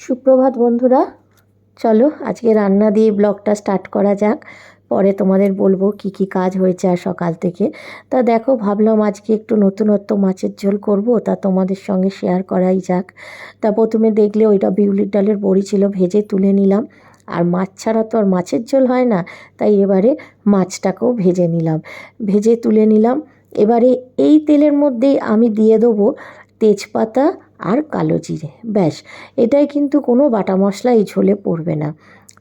সুপ্রভাত বন্ধুরা, চলো আজকে রান্না দিয়ে ব্লগটা স্টার্ট করা যাক। পরে তোমাদের বলব কি কি কাজ হয়েছে আর সকাল থেকে। তা দেখো, ভাবলাম আজকে একটু নতুনত্ব মাছের ঝোল করব, তা তোমাদের সঙ্গে শেয়ার করাই যাক। তা প্রথমে দেখলে ওইটা বিউলির ডালের বড়ি ছিল, ভেজে তুলে নিলাম। আর মাছ ছাড়া তো আর মাছের ঝোল হয় না, তাই এবারে মাছটাকেও ভেজে নিলাম। ভেজে তুলে নিলাম। এবারে এই তেলের মধ্যেই আমি দিয়ে দেবো তেজপাতা আর কালো জিরে, ব্যাস। এটাই কিন্তু কোনো বাটা মশলা এই ঝোলে পড়বে না।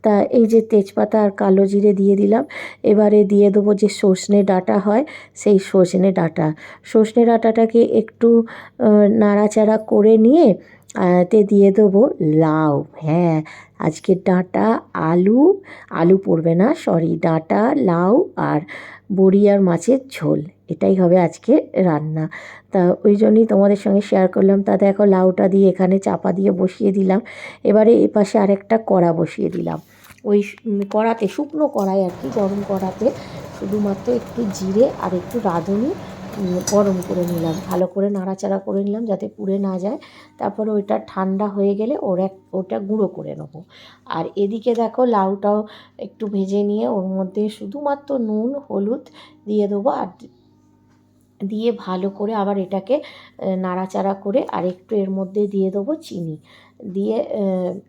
তা এই যে তেজপাতা আর কালো জিরে দিয়ে দিলাম, এবারে দিয়ে দেবো যে সর্ষে ডাঁটা হয়, সেই সজনে ডাঁটা। সজনে ডাঁটাটাকে একটু নাড়াচাড়া করে নিয়ে তে দিয়ে দেবো লাউ। হ্যাঁ আজকে ডাঁটা, আলু আলু পড়বে না সরি ডাঁটা, লাউ আর বড়ি আর মাছের ঝোল। এটাই হবে আজকে রান্না। তা ওই জন্যই তোমাদের সঙ্গে শেয়ার করলাম। তা দেখো লাউটা দিয়ে এখানে চাপা দিয়ে বসিয়ে দিলাম। এবারে এ পাশে আরেকটা কড়া বসিয়ে দিলাম। ওই কড়াতে, শুকনো কড়াই আর কি, গরম কড়াতে শুধুমাত্র একটু জিরে আর একটু রাঁধুনি গরম করে নিলাম। ভালো করে নাড়াচাড়া করে নিলাম যাতে পুড়ে না যায়। তারপরে ওইটা ঠান্ডা হয়ে গেলে ওর এক, ওটা গুঁড়ো করে নেব। আর এদিকে দেখো লাউটাও একটু ভেজে নিয়ে ওর মধ্যে শুধুমাত্র নুন, হলুদ দিয়ে দেবো। আর দিয়ে ভালো করে আবার এটাকে নাড়াচাড়া করে আর একটু এর মধ্যে দিয়ে দেবো চিনি। দিয়ে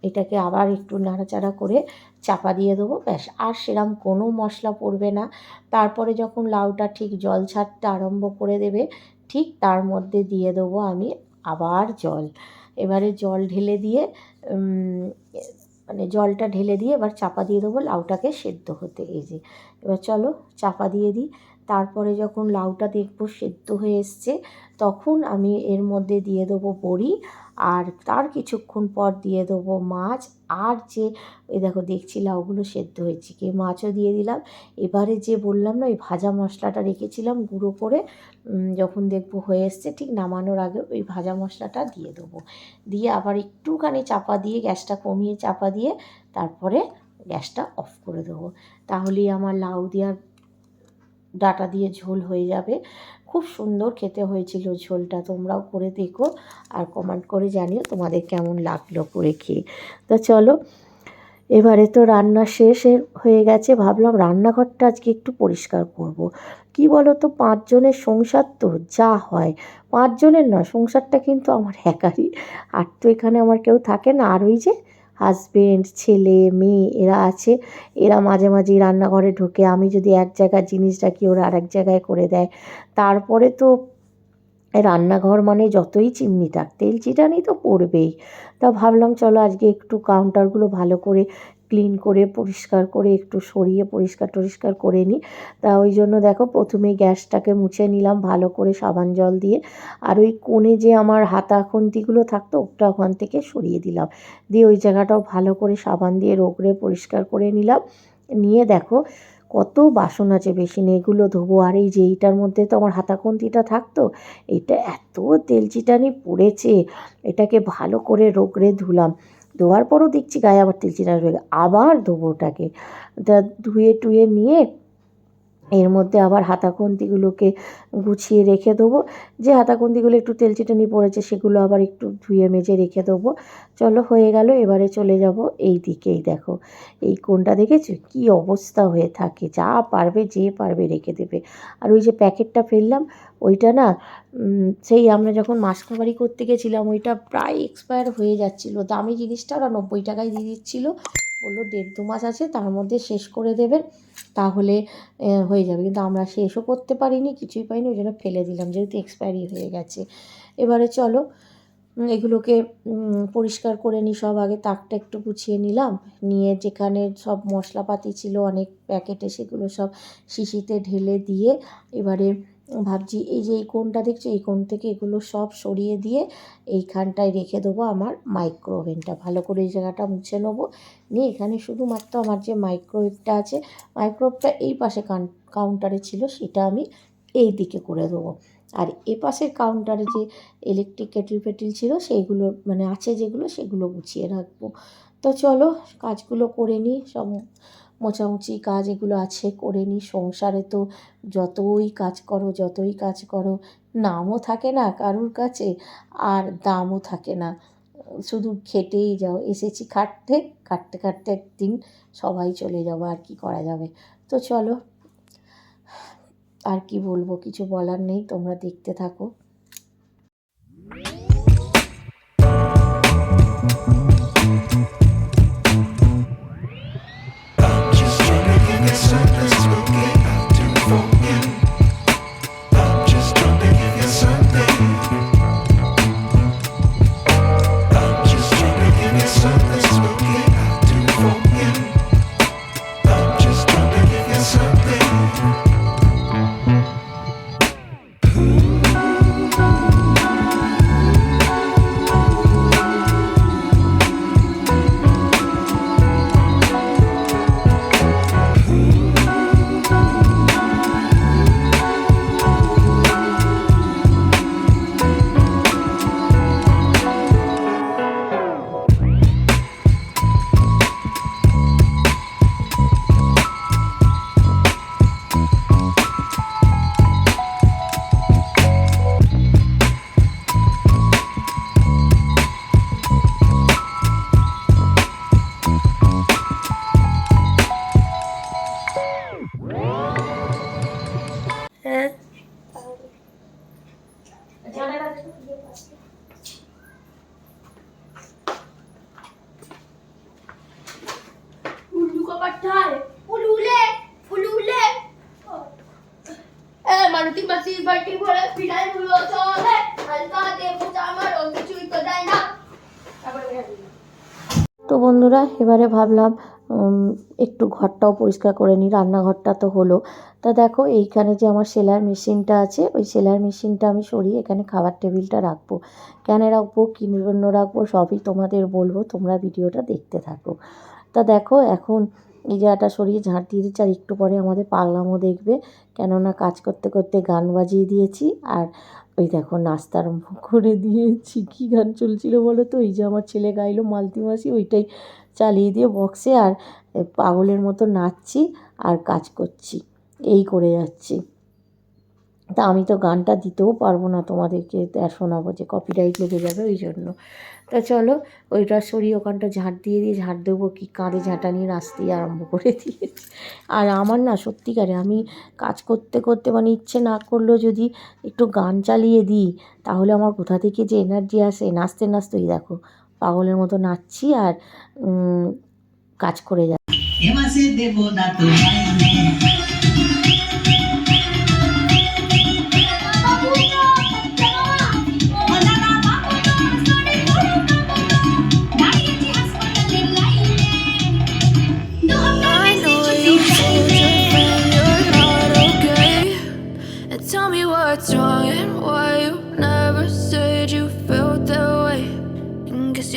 এটাকে আবার একটু নাড়াচাড়া করে চাপা দিয়ে দেবো, ব্যাস। আর সেরম কোনো মশলা পড়বে না। তারপরে যখন লাউটা ঠিক জল ছাড়তে আরম্ভ করে দেবে, ঠিক তার মধ্যে দিয়ে দেবো আমি আবার জল। এবারে জল ঢেলে দিয়ে মানে জলটা ঢেলে দিয়ে এবার চাপা দিয়ে দেবো লাউটাকে সেদ্ধ হতে। এই যে, এবার চলো চাপা দিয়ে দিই। তারপরে যখন লাউটা দেখব সেদ্ধ হয়ে এসছে, তখন আমি এর মধ্যে দিয়ে দেবো বড়ি আর তার কিছুক্ষণ পর দিয়ে দেবো মাছ। আর যে এই দেখো দেখছি লাউগুলো সেদ্ধ হয়েছে, কি মাছও দিয়ে দিলাম। এবারে যে বললাম না, ওই ভাজা মশলাটা রেখেছিলাম গুঁড়ো করে যখন দেখব হয়ে এসছে, ঠিক নামানোর আগে ওই ভাজা মশলাটা দিয়ে দেবো। দিয়ে আবার একটুখানি চাপা দিয়ে, গ্যাসটা কমিয়ে চাপা দিয়ে, তারপরে গ্যাসটা অফ করে দেবো। তাহলেই আমার লাউ দেওয়ার ডাটা দিয়ে ঝোল হয়ে যাবে। খুব সুন্দর খেতে হয়েছিল ঝোলটা, তোমরাও করে দেখো আর কমেন্ট করে জানিও তোমাদের কেমন লাগল করে খেয়ে। তো চলো, এবারে তো রান্না শেষ হয়ে গেছে, ভাবলাম রান্নাঘরটা আজকে একটু পরিষ্কার করব। কি বলো তো পাঁচজনের সংসার তো যা হয়, পাঁচজনের নয়, সংসারটা কিন্তু আমার একারই। আর তো এখানে আমার কেউ থাকে না। আর ওই যে হাজবেন্ড ছেলে, মেয়ে, এরা আছে। এরা মাঝে মাঝেই রান্নাঘরে ঢোকে। আমি যদি এক জায়গার জিনিস রাখি ওরা আর এক জায়গায় করে দেয়? তারপরে তো রান্নাঘর মানে যতই চিমনি থাক, তেল চিটানি তো পড়বেই। তা ভাবলাম, চলো আজকে একটু কাউন্টারগুলো ভালো করে ক্লিন করে, পরিষ্কার করে, একটু সরিয়ে পরিষ্কার টরিষ্কার করে নিই। তা ওই জন্য দেখো প্রথমেই গ্যাসটাকে মুছে নিলাম ভালো করে সাবান জল দিয়ে। আর ওই কোণে যে আমার হাতা খুন্তিগুলো থাকতো ওটা ওখান থেকে সরিয়ে দিলাম। দিয়ে ওই জায়গাটাও ভালো করে সাবান দিয়ে রোগড়ে পরিষ্কার করে নিলাম। নিয়ে দেখো কত বাসন আছে বেসিনে, এগুলো ধোবো। আর এই যে এইটার মধ্যে তো আমার হাতা খুন্তিটা থাকতো, এটা এত তেল চিটানি পড়েছে, এটাকে ভালো করে রোগড়ে ধুলাম। ধোয়ার পরও দেখছি গায়ে আবার তেল রয়ে গেছে। আবার ধোবো ওটাকে তা ধুয়ে টুয়ে নিয়ে এর মধ্যে আবার হাতাখন্তিগুলোকে গুছিয়ে রেখে দেবো। যে হাতাখন্তিগুলো একটু তেল চিটানি পড়েছে, সেগুলো আবার একটু ধুয়ে মেজে রেখে দেবো। চলো, হয়ে গেল, এবারে চলে যাব এই দিকেই, দেখো। এই কোনটা দেখেছ? কি অবস্থা হয়ে থাকে, যা পারবে, যে পারবে রেখে দেবে। আর ওই যে প্যাকেটটা ফেললাম, ওইটা না সেই আমরা যখন মাসকাবারি করতে গেছিলাম, ওইটা প্রায় এক্সপায়ার হয়ে যাচ্ছিল। দামি জিনিসটা ওরা নব্বই টাকায় দিয়ে দিচ্ছিল। বলল, দেড় দু মাস আছে, তার মধ্যে শেষ করে দেবেন তাহলে হয়ে যাবে। কিন্তু আমরা শেষও করতে পারিনি, কিছুই পাইনি, ওই জন্য ফেলে দিলাম, যেহেতু এক্সপায়ারি হয়ে গেছে। এবারে চলো এগুলোকে পরিষ্কার করে নিই সব আগে, তাকটা একটু গুছিয়ে নিলাম, নিয়ে যেখানে সব মশলাপাতি ছিল, অনেক প্যাকেটে সেগুলো সব শিশিতে ঢেলে দিয়ে, এবারে ভাবছি, এই যে এই কোণটা দেখছ, এই কোণ থেকে এগুলো সব সরিয়ে দিয়ে এইখানটায় রেখে দেবো আমার মাইক্রো ওভেনটা ভালো করে এই জায়গাটা মুছে নেব। নিয়ে এখানে শুধুমাত্র আমার যে মাইক্রোওয়েভটা আছে মাইক্রোওয়েভটা এই পাশে কাউন্টারে ছিল, সেটা আমি এই দিকে করে দেবো। আর এ পাশের কাউন্টারে যে ইলেকট্রিক কেটল ফেটেল ছিল, সেইগুলো মানে আছে যেগুলো, সেগুলো গুছিয়ে রাখব। তো চলো, কাজগুলো করে নিই সব মোছামুছি কাজ এগুলো আছে, করে নিই সংসারে তো যতই কাজ করো, যতই কাজ করো, নামও থাকে না কারুর কাছে, আর দামও থাকে না। শুধু খেটেই যাও। এসেছি খাটতে খাটতে খাটতে একদিন সবাই চলে যাব, আর কি করা যাবে? তো চলো, আর কি বলব? কিছু বলার নেই, তোমরা দেখতে থাকো। এবারে ভাবলাম একটু ঘরটাও পরিষ্কার করে নিই, রান্নাঘরটা তো হলো। তা দেখো, এইখানে যে আমার সেলাই মেশিনটা আছে, ওই সেলাই মেশিনটা আমি সরিয়ে এখানে খাবার টেবিলটা রাখব। কেন রাখব, কী জন্য রাখব, সবই তোমাদের বলব, তোমরা ভিডিওটা দেখতে থাকো। তা দেখো, এখন এই জায়গাটা সরিয়ে ঝাঁট দিয়ে দিচ্ছি, আর একটু পরে আমাদের পাগলামও দেখবে। কেননা কাজ করতে করতে গান বাজিয়ে দিয়েছি, আর ওই দেখো নাচতে আরম্ভ করে দিয়েছি। কী গান চলছিল বলো তো? এই যে আমার ছেলে গাইলো মালতি মাসি ওইটাই চালিয়ে দিয়ে বক্সে আর পাগলের মতো নাচছি আর কাজ করছি। এই করে যাচ্ছি। তা আমি তো গানটা দিতেও পারব না তোমাদেরকে শোনাবো যে কপিরাইট লেগে যাবে ওই জন্য। তা চলো, ওইটা সরিয়ে ওখানটা ঝাঁট দিয়ে দিয়ে ঝাঁট দেবো কি কাঁধে ঝাঁটা নিয়ে নাচতেই আরম্ভ করে দিয়েছি। আর আমার না সত্যিকারে আমি কাজ করতে করতে মানে ইচ্ছে না করলেও যদি একটু গান চালিয়ে দিই, তাহলে আমার কোথা থেকে যে এনার্জি আসে? নাচতে নাচতেই দেখো। পাগলের মতো নাচছি আর কাজ করে যাচ্ছি।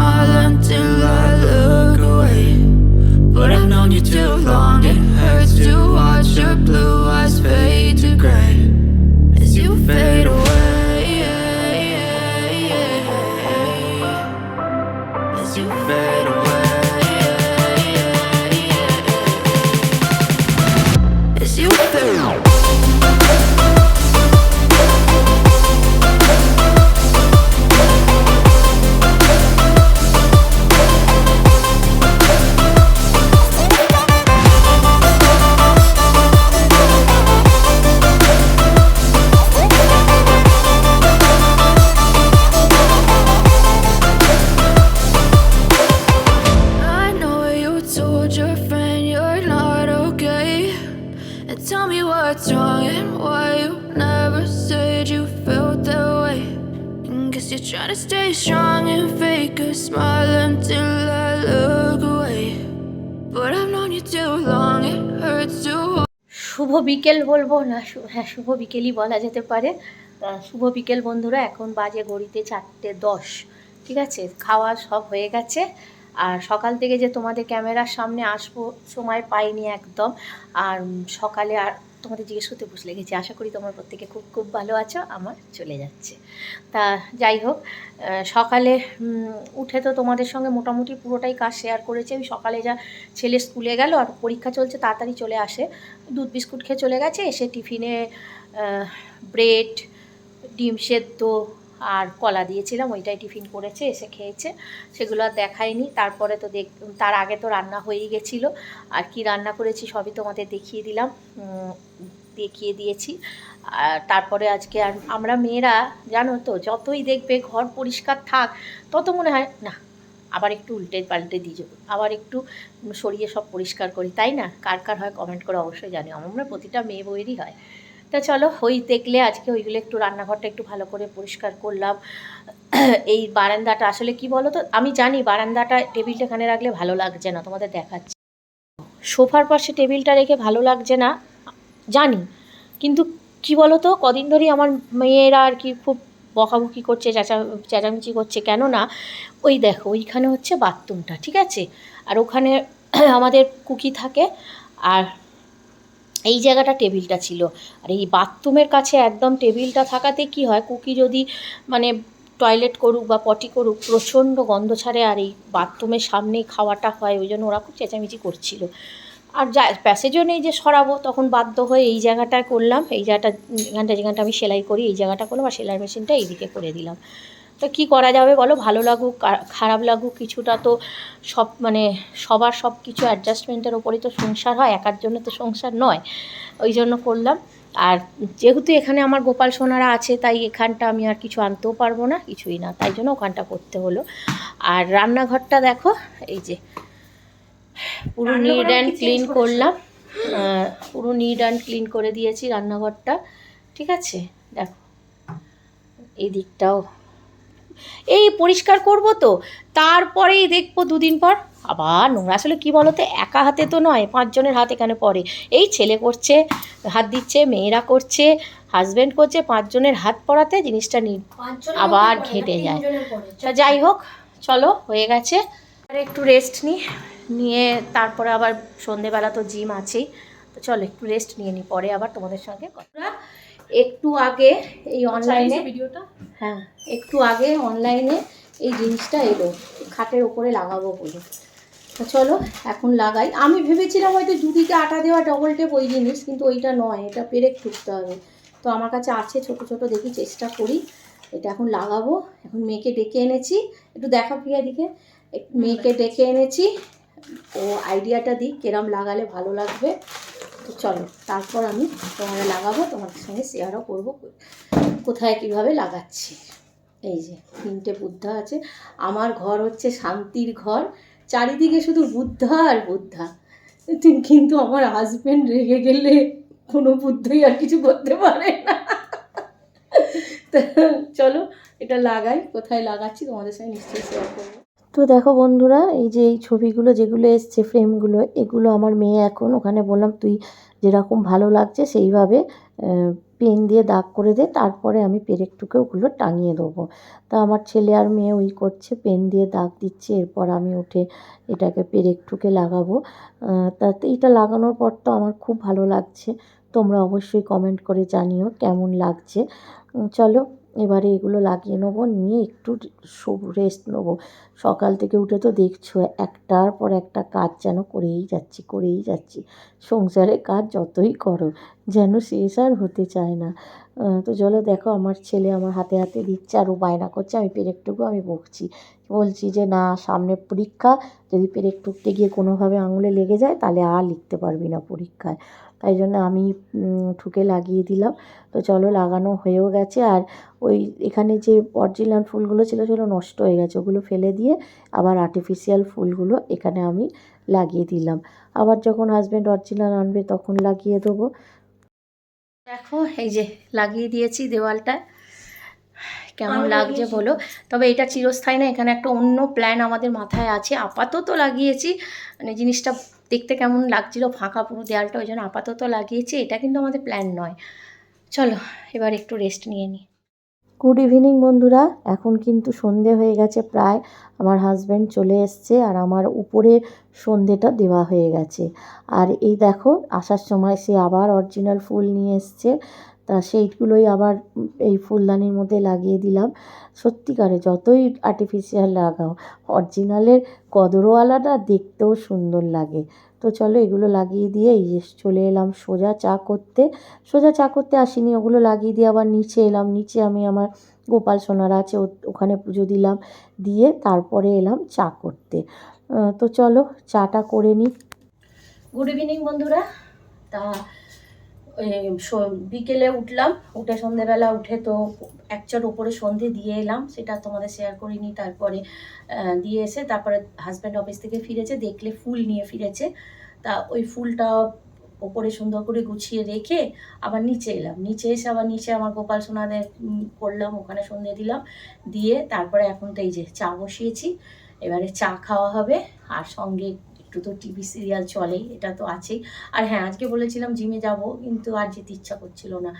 I learned to to stay strong and fake a smile until I look away. But I've known you too long, it hurts to শুভ বিকেল বলব না হ্যাঁ শুভ বিকেলই বলা যেতে পারে। শুভ বিকেল বন্ধুরা এখন বাজে ঘড়িতে চারটে দশ। ঠিক আছে? খাওয়া সব হয়ে গেছে। আর সকাল থেকে যে তোমাদের ক্যামেরার সামনে আসব সময় পাইনি একদম। আর সকালে আর তোমাদের জিজ্ঞেস করতে বসে লেগেছি। আশা করি তোমার প্রত্যেকে খুব খুব ভালো আছো, আমার চলে যাচ্ছে। তা যাই হোক সকালে উঠে তো তোমাদের সঙ্গে মোটামুটি পুরোটাই কাজ শেয়ার করেছি। আমি সকালে যা ছেলে স্কুলে গেল আর পরীক্ষা চলছে, তাড়াতাড়ি চলে আসে। দুধ বিস্কুট খেয়ে চলে গেছে, এসে টিফিনে ব্রেড, ডিম সেদ্ধ আর কলা দিয়েছিলাম, ওইটাই টিফিন করেছে, এসে খেয়েছে। সেগুলো আর দেখায়নি। তারপরে তো দেখ, তার আগে তো রান্না হয়েই গেছিল। আর কি রান্না করেছি সবই তোমাদের দেখিয়ে দিলাম। দেখিয়ে দিয়েছি। আর তারপরে আজকে আর আমরা মেয়েরা, জানো তো, যতই দেখবে ঘর পরিষ্কার থাক, তত মনে হয়, না, আবার একটু উল্টে পাল্টে দিয়ে যাব। আবার একটু সরিয়ে সব পরিষ্কার করি। তাই না? কার কার হয় কমেন্ট করে অবশ্যই জানি আমরা প্রতিটা মেয়ে বইয়েরই হয়। তা চলো, ওই দেখলে আজকে ওইগুলো একটু রান্নাঘরটা একটু ভালো করে পরিষ্কার করলাম। এই বারান্দাটা আসলে কি বলো তো আমি জানি বারান্দাটা টেবিলটা এখানে রাখলে ভালো লাগছে না, তোমাদের দেখাচ্ছি। সোফার পাশে টেবিলটা রেখে ভালো লাগছে না, জানি। কিন্তু কি বলো তো কদিন ধরেই আমার মেয়েরা আর কি খুব বকাবকি করছে, চেঁচা, চেঁচামেচি করছে, কেন না? ওই দেখো, ওইখানে হচ্ছে বাথরুমটা, ঠিক আছে? আর ওখানে আমাদের কুকি থাকে, আর এই জায়গাটা টেবিলটা ছিল। আর এই বাথরুমের কাছে একদম টেবিলটা থাকাতে কি হয়, কুকি যদি মানে টয়লেট করুক বা পটি করুক, প্রচণ্ড গন্ধ ছাড়ে আর এই বাথরুমের সামনেই খাওয়াটা হয়, ওই জন্য ওরা খুব চেঁচামেচি করছিল। আর যা, প্যাসেজও নেই যে সরাবো, তখন বাধ্য হয়ে এই জায়গাটায় করলাম, এই জায়গাটা এখানটা যেখানটা আমি সেলাই করি, এই জায়গাটা করলাম আর সেলাই মেশিনটা এইদিকে করে দিলাম। তো কী করা যাবে বলো? ভালো লাগুক খারাপ লাগুক কিছুটা তো সব মানে সবার সব কিছু অ্যাডজাস্টমেন্টের ওপরেই তো সংসার হয় একার জন্য তো সংসার নয়। ওই জন্য করলাম। আর যেহেতু এখানে আমার গোপাল সোনারা আছে তাই এখানটা আমি আর কিছু আনতেও পারব না কিছুই না। তাই জন্য ওখানটা করতে হলো। আর রান্নাঘরটা দেখো এই যে পুরো নিড অ্যান্ড ক্লিন করলাম। পুরো নিড অ্যান্ড ক্লিন করে দিয়েছি রান্নাঘরটা। ঠিক আছে? দেখো। এই দিকটাও এই পরিষ্কার করব তো। তারপরেই দেখব দুদিন পর। আবার নোংরা। আসলে কী বলো তো একা হাতে তো নয় পাঁচজনের হাত এখানে পড়ে। এই ছেলে করছে হাত দিচ্ছে মেয়েরা করছে হাজব্যান্ড করছে পাঁচজনের হাত পড়াতে জিনিসটা নি আবার ঘেঁটে যায়। তা যাই হোক চলো হয়ে গেছে। আর একটু রেস্ট নিই নিয়ে তারপরে আবার সন্ধেবেলা তো জিম আছেই। তো চলো একটু রেস্ট নিয়ে নিই পরে আবার তোমাদের সঙ্গে কথা একটু আগে এই অনলাইনে ভিডিওটা? হ্যাঁ একটু আগে অনলাইনে এই জিনিসটা এলো খাটের ওপরে লাগাবো বলে। তো চলো এখন লাগাই। আমি ভেবেছিলাম হয়তো দুদিকে আটা দেওয়া ডবল টেপ ওই জিনিস কিন্তু ওইটা নয় এটা পেরেক ঠুকতে হবে। তো আমার কাছে আছে ছোট ছোট দেখি চেষ্টা করি। এটা এখন লাগাবো। এখন মেয়েকে ডেকে এনেছি। একটু দেখা প্রিয়া দিকে। মেয়েকে ডেকে এনেছি। ও আইডিয়াটা দিই কেরম লাগালে ভালো লাগবে। তো চলো, তারপর আমি তোমাদের লাগাবো, তোমাদের সঙ্গে শেয়ারও করব কোথায় কীভাবে লাগাচ্ছি। এই যে, তিনটে বুদ্ধা আছে। আমার ঘর হচ্ছে শান্তির ঘর। চারিদিকে শুধু বুদ্ধা আর বুদ্ধা। কিন্তু- আমার হাজবেন্ড রেগে গেলে কোনো বুদ্ধই আর কিছু করতে পারে না। চলো, এটা লাগাই, কোথায় লাগাচ্ছি তোমাদের সঙ্গে নিশ্চয়ই শেয়ার করব। তো দেখো বন্ধুরা, এই যে এই ছবিগুলো যেগুলো এসছে, ফ্রেমগুলো, এগুলো আমার মেয়ে এখন ওখানে বললাম, তুই যেরকম ভালো লাগছে সেইভাবে পেন দিয়ে দাগ করে দে, তারপরে আমি পেরেকটুকে ওগুলো টাঙিয়ে দেবো। তা আমার ছেলে আর মেয়ে ওই করছে, পেন দিয়ে দাগ দিচ্ছে, এরপর আমি উঠে এটাকে পেরেকটুকে লাগাবো। তা এইটা লাগানোর পর তো আমার খুব ভালো লাগছে, তোমরা অবশ্যই কমেন্ট করে জানিও কেমন লাগছে। চলো এবারে এগুলো লাগিয়ে নেব, নিয়ে একটু রেস্ট নেব। সকাল থেকে উঠে তো দেখছ, একটার পর একটা কাজ যেন করেই যাচ্ছি করেই যাচ্ছি। সংসারে কাজ যতই করো, যেন শেষ আর হতে চায় না। তো চলো দেখো, আমার ছেলে আমার হাতে হাতে দিচ্ছে আর ও বায়না করছে, আমি পেরেকটুকু আমি বকছি। বলছি যে, না, সামনে পরীক্ষা। যদি পেরেক টুকতে গিয়ে কোনোভাবে আঙুলে লেগে যায়, তাহলে আর লিখতে পারবি না পরীক্ষায়। তাই জন্য আমি ঠুকে লাগিয়ে দিলাম। তো চলো, লাগানো হয়েও গেছে। আর ওই এখানে যে অরিজিনাল ফুলগুলো ছিল, সেগুলো নষ্ট হয়ে গেছে। ওগুলো ফেলে দিয়ে আবার আর্টিফিশিয়াল ফুলগুলো এখানে আমি লাগিয়ে দিলাম। আবার যখন হাজব্যান্ড অরিজিনাল আনবে, তখন লাগিয়ে দেবো। দেখো, এই যে লাগিয়ে দিয়েছি দেওয়ালটায় কেমন লাগছে বলো? তবে এটা চিরস্থায়ী না এখানে একটা অন্য প্ল্যান আমাদের মাথায় আছে। আপাতত লাগিয়েছি। মানে জিনিসটা দেখতে কেমন লাগছিল ফাঁকা পুরো দেয়ালটা ওই জন্য আপাতত লাগিয়েছি। এটা কিন্তু আমাদের প্ল্যান নয়। চলো এবার একটু রেস্ট নিয়ে নিই। গুড ইভিনিং বন্ধুরা। এখন কিন্তু সন্ধে হয়ে গেছে প্রায়। আমার হাজব্যান্ড চলে এসছে আর আমার উপরে সন্ধেটা দেওয়া হয়ে গেছে। আর এই দেখো আসার সময় সে আবার অরিজিনাল ফুল নিয়ে এসছে। তা সেইগুলোই আবার এই ফুলদানির মধ্যে লাগিয়ে দিলাম। সত্যিকারে যতই আর্টিফিশিয়াল লাগাও অরিজিনালের কদরওয়ালাটা দেখতেও সুন্দর লাগে। তো চলো এগুলো লাগিয়ে দিয়ে এই চলে এলাম সোজা চা করতে। সোজা চা করতে আসিনি, ওগুলো লাগিয়ে দিয়ে আবার নিচে এলাম। নিচে আমি আমার গোপাল সোনার আছে ওখানে পুজো দিলাম। দিয়ে তারপরে এলাম চা করতে। তো চলো চাটা করে নিই। গুড ইভিনিং বন্ধুরা। তা বিকেলে উঠলাম, উঠে সন্ধেবেলা উঠে তো একচট উপরে সন্ধে দিয়ে এলাম, সেটা তোমাদের শেয়ার করিনি, তারপরে দিয়ে এসে তারপরে হাজব্যান্ড অফিস থেকে ফিরেছে, দেখলে ফুল নিয়ে ফিরেছে, তা ওই ফুলটা ওপরে সুন্দর করে গুছিয়ে রেখে আবার নিচে এলাম, নিচে এসে আবার নিচে আমার গোপাল সোনাদের করলাম, ওখানে সন্ধে দিলাম, দিয়ে তারপরে এখন তো এই যে চা বসিয়েছি, এবারে চা খাওয়া হবে, আর সঙ্গে একটু তো টিভি সিরিয়াল চলে, এটা তো আছেই। আর হ্যাঁ আজকে বলেছিলাম জিমে যাব, কিন্তু আর যেতে ইচ্ছা করছিল না।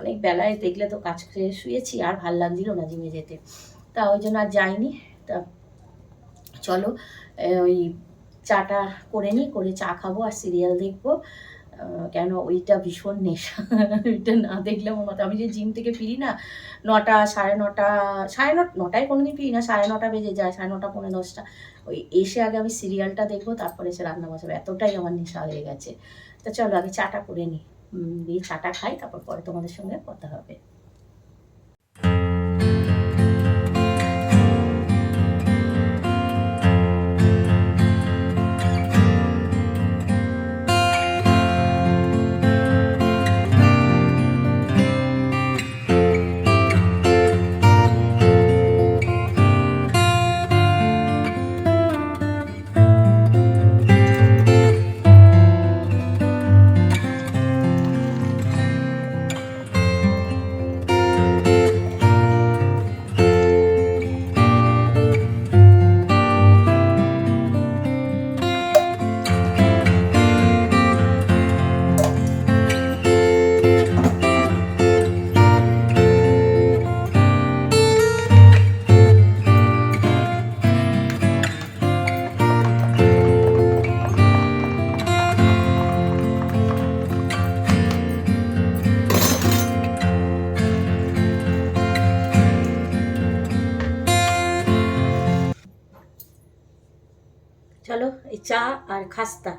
অনেক বেলায় দেখলে তো কাজ করে শুয়েছি, আর ভালো লাগছিল না জিমে যেতে। তা ওই জন্য আর যাইনি। তা চলো ওই চাটা করে নিই, করে চা খাব আর সিরিয়াল দেখব। কেন ওইটা ভীষণ নেশা। ওইটা না দেখলে আমার মাথা আমি যে জিম থেকে ফিরি না, নটা, সাড়ে নটা, সাড়ে নট, নটায় কোনো দিন ফিরি না, সাড়ে নটা বেজে যায়, সাড়ে নটা, পৌনে দশটা। ওই এসে আগে আমি সিরিয়ালটা দেখব, তারপরে এসে রান্না বসাবো। এতটাই আমার নেশা হয়ে গেছে। তো চলো আগে চাটা করে নিই। দিয়ে চাটা খাই, তারপর পরে তোমাদের সঙ্গে কথা হবে। চলো, এই চা আর খাস্তা।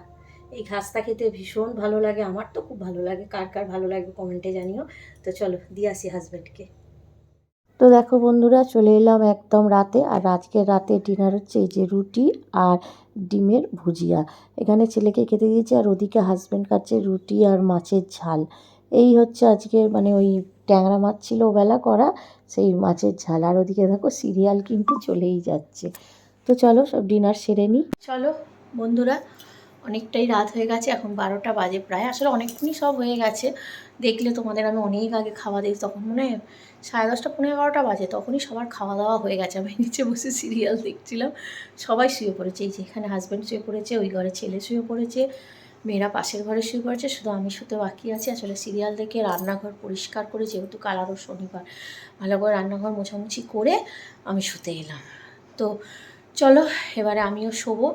এই খাস্তা খেতে ভীষণ ভালো লাগে, আমার তো খুব ভালো লাগে। কার কার ভালো লাগবে কমেন্টে জানিও। তো চলো, দিয়ে আসি হাজব্যান্ডকে তো দেখো বন্ধুরা, চলে এলাম একদম রাতে, আর আজকে রাতে ডিনার হচ্ছে এই যে রুটি আর ডিমের ভুজিয়া। এখানে ছেলেকে খেতে দিয়েছি, আর ওদিকে হাজব্যান্ড খাচ্ছে রুটি আর মাছের ঝাল। এই হচ্ছে আজকের মানে ওই ট্যাংরা মাছ ছিল বেলা করা, সেই মাছের ঝাল। আর ওদিকে দেখো, সিরিয়াল কিন্তু চলেই যাচ্ছে। তো চলো সব ডিনার সেরে নিই চলো বন্ধুরা, অনেকটাই রাত হয়ে গেছে, এখন বারোটা বাজে প্রায়। আসলে অনেকক্ষণই সব হয়ে গেছে। দেখলে তোমাদের আমি অনেক আগে খাওয়া দিই, তখন মনে হয় সাড়ে দশটা পনেরো এগারোটা বাজে, তখনই সবার খাওয়া দাওয়া হয়ে গেছে। আমি নিচে বসে সিরিয়াল দেখছিলাম, সবাই শুয়ে পড়েছে। এই যে এখানে হাজব্যান্ড শুয়ে পড়েছে, ওই ঘরে ছেলে শুয়ে পড়েছে, মেয়েরা পাশের ঘরে শুয়ে পড়েছে, শুধু আমি শুতে বাকি আছি। আসলে সিরিয়াল দেখে রান্নাঘর পরিষ্কার করে, যেহেতু কাল আরও শনিবার, ভালো করে রান্নাঘর মোছামুছি করে আমি শুতে এলাম। তো চলো, এবারে আমিও শোবো।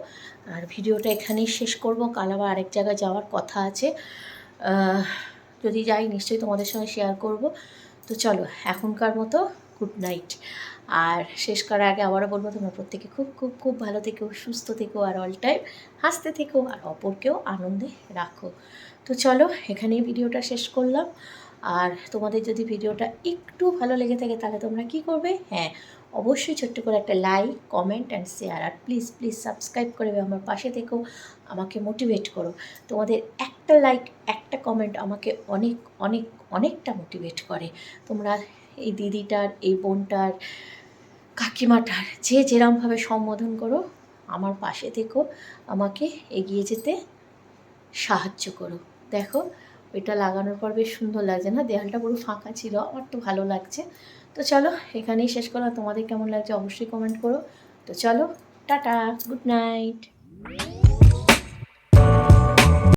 আর ভিডিওটা এখানেই শেষ করব। কাল আবার আরেক জায়গায় যাওয়ার কথা আছে। যদি যাই নিশ্চয়ই তোমাদের সঙ্গে শেয়ার করব। তো চলো, এখনকার মতো গুড নাইট আর শেষ করার আগে আবারও বলব, তোমরা প্রত্যেকে খুব খুব খুব ভালো থেকো, সুস্থ থেকো, আর অল টাইম হাসতে থেকো, আর অপরকেও আনন্দে রাখো। তো চলো, এখানেই ভিডিওটা শেষ করলাম। আর তোমাদের যদি ভিডিওটা একটু ভালো লেগে থাকে, তাহলে তোমরা কি করবে? হ্যাঁ অবশ্যই ছোট্ট করে একটা লাইক কমেন্ট অ্যান্ড শেয়ার আর প্লিজ প্লিজ সাবস্ক্রাইব করে আমার পাশে থেকেও আমাকে মোটিভেট করো। তোমাদের একটা লাইক একটা কমেন্ট আমাকে অনেক অনেক, অনেকটা মোটিভেট করে। তোমরা এই দিদিটার, এই বোনটার, কাকিমাটার যে যেরমভাবে সম্বোধন করো, আমার পাশে থেকো, আমাকে এগিয়ে যেতে সাহায্য করো। দেখো ওইটা লাগানোর পর বেশ সুন্দর লাগছে না? দেয়ালটা পুরো ফাঁকা ছিল, আমার তো ভালো লাগছে। তো চলো, এখানেই শেষ করলাম। তোমাদের কেমন লাগছে অবশ্যই কমেন্ট করো। তো চলো, টাটা গুড নাইট